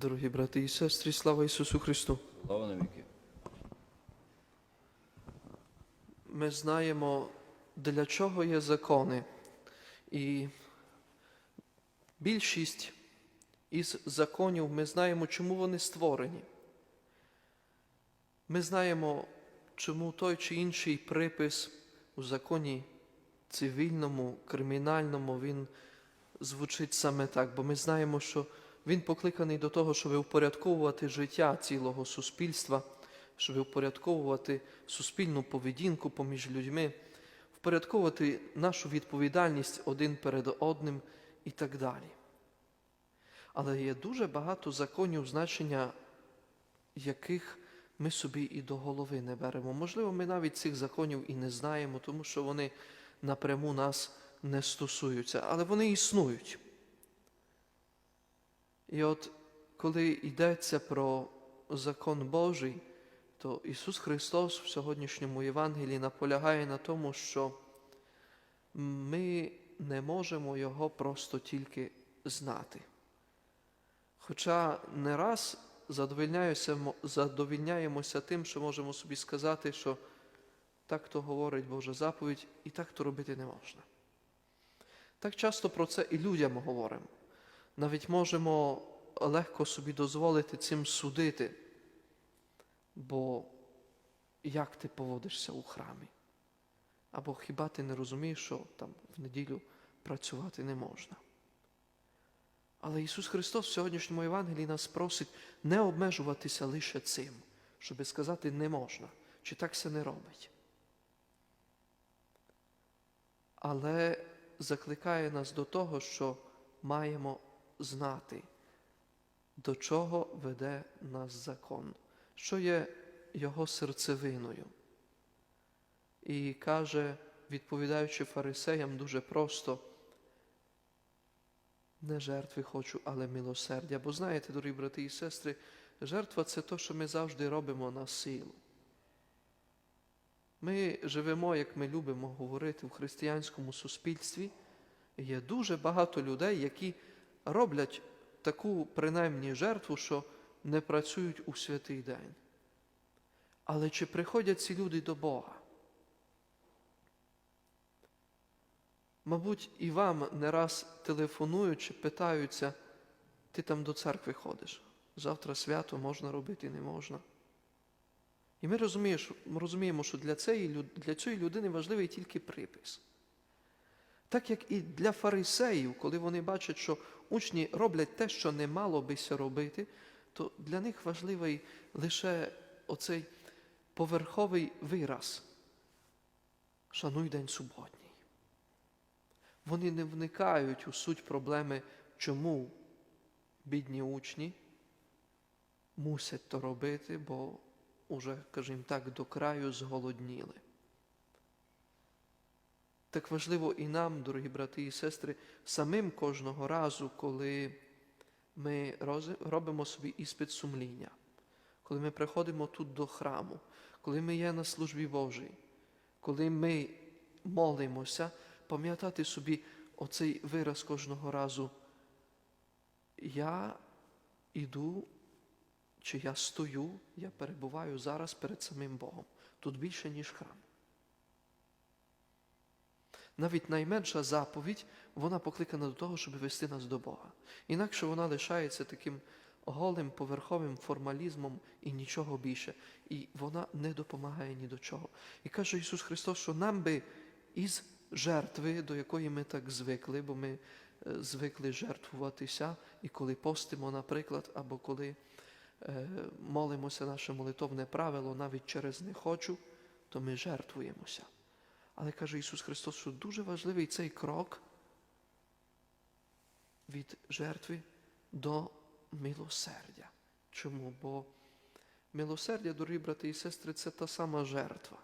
Дорогі брати і сестри, слава Ісусу Христу! Слава навіки. Ми знаємо, для чого є закони. І більшість із законів ми знаємо, чому вони створені. Ми знаємо, чому той чи інший припис у законі цивільному, кримінальному, він звучить саме так, бо ми знаємо, що він покликаний до того, щоб упорядковувати життя цілого суспільства, щоб упорядковувати суспільну поведінку поміж людьми, впорядковувати нашу відповідальність один перед одним і так далі. Але є дуже багато законів, значення яких ми собі і до голови не беремо. Можливо, ми навіть цих законів і не знаємо, тому що вони напряму нас не стосуються, але вони існують. І от коли йдеться про закон Божий, то Ісус Христос в сьогоднішньому Євангелії наполягає на тому, що ми не можемо Його просто тільки знати. Хоча не раз задовільняємося тим, що можемо собі сказати, що так то говорить Божа заповідь, і так то робити не можна. Так часто про це і людям говоримо. Навіть можемо легко собі дозволити цим судити, бо як ти поводишся у храмі? Або хіба ти не розумієш, що там в неділю працювати не можна? Але Ісус Христос в сьогоднішньому Євангелії нас просить не обмежуватися лише цим, щоби сказати не можна, чи так це не робить. Але закликає нас до того, що маємо знати, до чого веде нас закон, що є його серцевиною. І каже, відповідаючи фарисеям дуже просто, не жертви хочу, але милосердя. Бо знаєте, дорогі брати і сестри, жертва це те, що ми завжди робимо на силу. Ми живемо, як ми любимо говорити, в християнському суспільстві. Є дуже багато людей, які роблять таку принаймні жертву, що не працюють у святий день. Але чи приходять ці люди до Бога? Мабуть, і вам не раз телефонують чи питаються, ти там до церкви ходиш. Завтра свято можна робити, не можна. І ми розуміємо, що- для цієї людини важливий тільки припис. Так як і для фарисеїв, коли вони бачать, що учні роблять те, що не мало бися робити, то для них важливий лише оцей поверховий вираз. Шануй день суботній. Вони не вникають у суть проблеми, чому бідні учні мусять то робити, бо уже, скажімо так, до краю зголодніли. Так важливо і нам, дорогі брати і сестри, самим кожного разу, коли ми робимо собі іспит сумління, коли ми приходимо тут до храму, коли ми є на службі Божій, коли ми молимося, пам'ятати собі оцей вираз кожного разу. Я іду, чи я стою, я перебуваю зараз перед самим Богом. Тут більше, ніж храм. Навіть найменша заповідь, вона покликана до того, щоб вести нас до Бога. Інакше вона лишається таким голим поверховим формалізмом і нічого більше. І вона не допомагає ні до чого. І каже Ісус Христос, що нам би із жертви, до якої ми так звикли, бо ми е, звикли жертвуватися, і коли постимо, наприклад, або коли е, молимося наше молитовне правило, навіть через не хочу, то ми жертвуємося. Але каже Ісус Христос, що дуже важливий цей крок від жертви до милосердя. Чому? Бо милосердя, дорогі брати і сестри, це та сама жертва,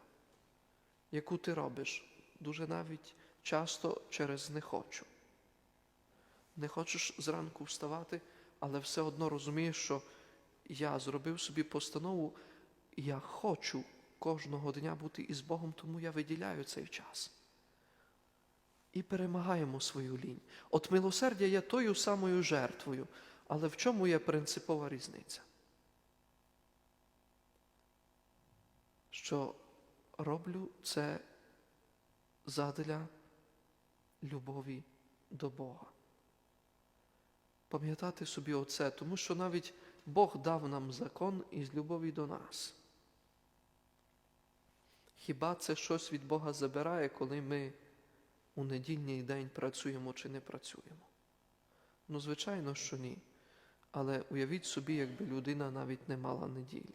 яку ти робиш дуже навіть часто через не хочу. Не хочеш зранку вставати, але все одно розумієш, що я зробив собі постанову, я хочу кожного дня бути із Богом, тому я виділяю цей час. І перемагаємо свою лінь. От милосердя є тою самою жертвою, Але в чому є принципова різниця? Що роблю це задля любові до Бога. Пам'ятати собі оце, тому що навіть Бог дав нам закон із любові до нас. Хіба це щось від Бога забирає, коли ми у недільний день працюємо чи не працюємо? Ну, звичайно, що ні. Але уявіть собі, якби людина навіть не мала неділі.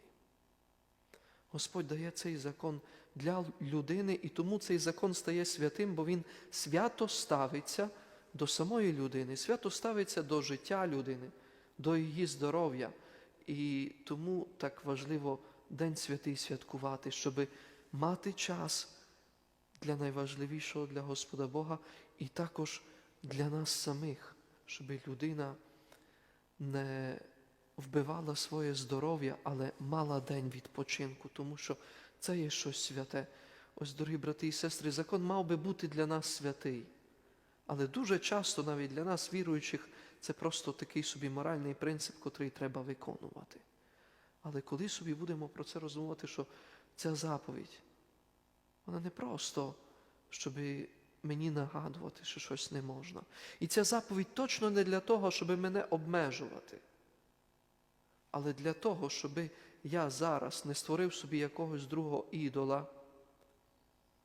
Господь дає цей закон для людини, і тому цей закон стає святим, бо він свято ставиться до самої людини, свято ставиться до життя людини, до її здоров'я. І тому так важливо День святий святкувати, щоб мати час для найважливішого для Господа Бога і також для нас самих, щоб людина не вбивала своє здоров'я, але мала день відпочинку, тому що це є щось святе. Ось, дорогі брати і сестри, закон мав би бути для нас святий. Але дуже часто навіть для нас, віруючих, це просто такий собі моральний принцип, котрий треба виконувати. Але коли собі будемо про це розумувати, що ця заповідь, вона не просто, щоб мені нагадувати, що щось не можна. І ця заповідь точно не для того, щоб мене обмежувати, але для того, щоб я зараз не створив собі якогось другого ідола,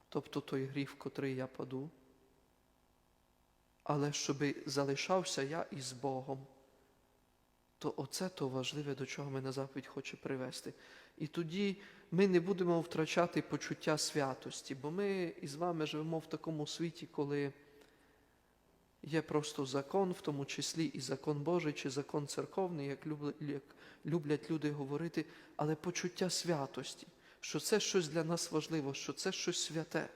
тобто той гріх, в котрий я паду, але щоб залишався я із Богом, то оце то важливе, до чого мене заповідь хоче привести. І тоді ми не будемо втрачати почуття святості, бо ми із вами живемо в такому світі, коли є просто закон, в тому числі і закон Божий, чи закон церковний, як люблять, люди говорити, але почуття святості, що це щось для нас важливо, що це щось святе,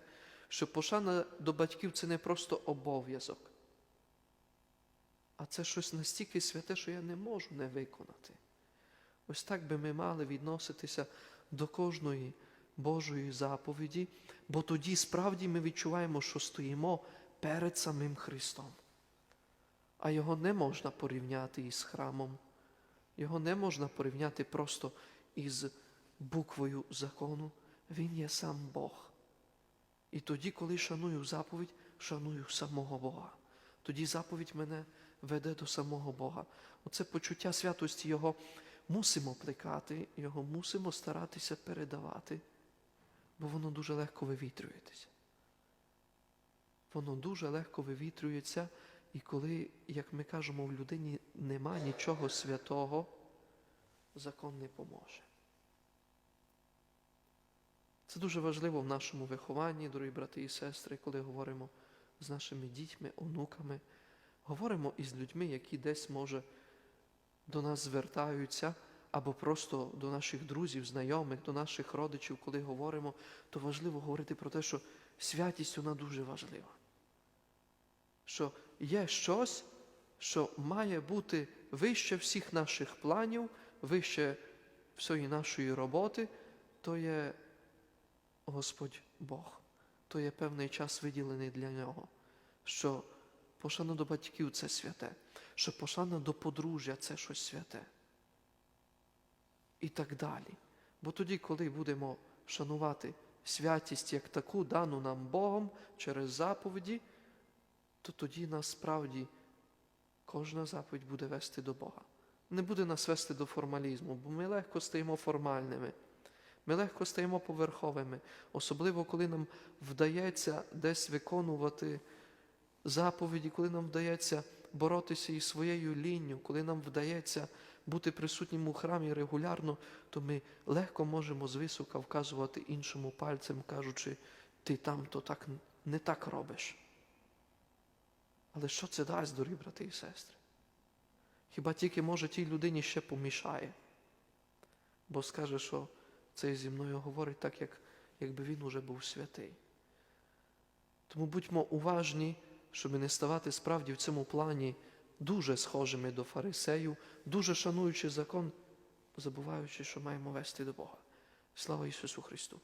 що пошана до батьків це не просто обов'язок, а це щось настільки святе, що я не можу не виконати. Ось так би ми мали відноситися до кожної Божої заповіді, бо тоді справді ми відчуваємо, що стоїмо перед самим Христом. А його не можна порівняти із храмом, його не можна порівняти просто із буквою закону. Він є сам Бог. І тоді, коли шаную заповідь, шаную самого Бога. Тоді заповідь мене веде до самого Бога. Оце почуття святості Його мусимо плекати, його мусимо старатися передавати, бо воно дуже легко вивітрюється. Воно дуже легко вивітрюється, і коли, як ми кажемо, в людині нема нічого святого, закон не поможе. Це дуже важливо в нашому вихованні, дорогі брати і сестри, коли говоримо з нашими дітьми, онуками, говоримо із людьми, які десь, може, до нас звертаються, або просто до наших друзів, знайомих, до наших родичів, коли говоримо, то важливо говорити про те, що святість вона дуже важлива. Що є щось, що має бути вище всіх наших планів, вище всієї нашої роботи, то є Господь Бог. То є певний час виділений для нього. Що пошана до батьків це святе, що пошана до подружжя це щось святе. І так далі. Бо тоді, коли будемо шанувати святість як таку, дану нам Богом через заповіді, то тоді насправді кожна заповідь буде вести до Бога. Не буде нас вести до формалізму, бо ми легко стаємо формальними. Ми легко стаємо поверховими, особливо коли нам вдається десь виконувати заповіді, коли нам вдається боротися із своєю лінню, коли нам вдається бути присутнім у храмі регулярно, то ми легко можемо звисока вказувати іншому пальцем, кажучи, ти там то так не так робиш. Але що це дасть, дорогі брати і сестри? Хіба тільки може тій людині ще помішає, бо скаже, що цей зі мною говорить так, як, якби він уже був святий. Тому будьмо уважні, щоб не ставати справді в цьому плані дуже схожими до фарисеїв, дуже шануючи закон, забуваючи, що маємо вести до Бога. Слава Ісусу Христу!